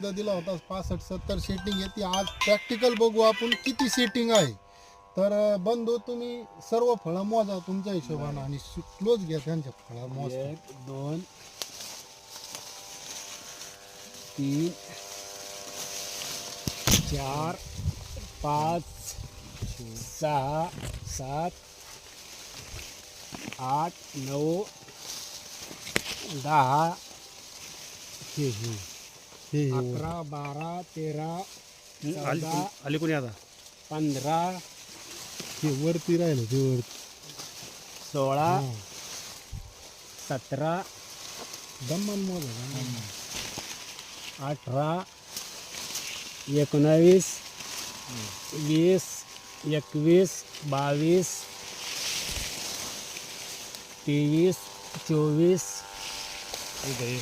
एकदा दिला होता पासष्ट सत्तर सेटिंग येते आज प्रॅक्टिकल बघू आपण किती सेटिंग आहे. तर बंधू तुम्ही सर्व फळं मोजा तुमच्या हिशोबानं आणि क्लोज घ्या त्यांच्या फळं मोज एक दोन तीन चार पाच सहा सात आठ नऊ दहा हे. अकरा बारा तेरा आली चौदा आली कोणी आता? पंधरा. हे वरती राहिलं ते वरती. सोळा. हा. सतरा. दम्मान मोजा. अठरा. एकोणावीस. वीस. एकवीस. बावीस. तेवीस. चोवीस. इथं.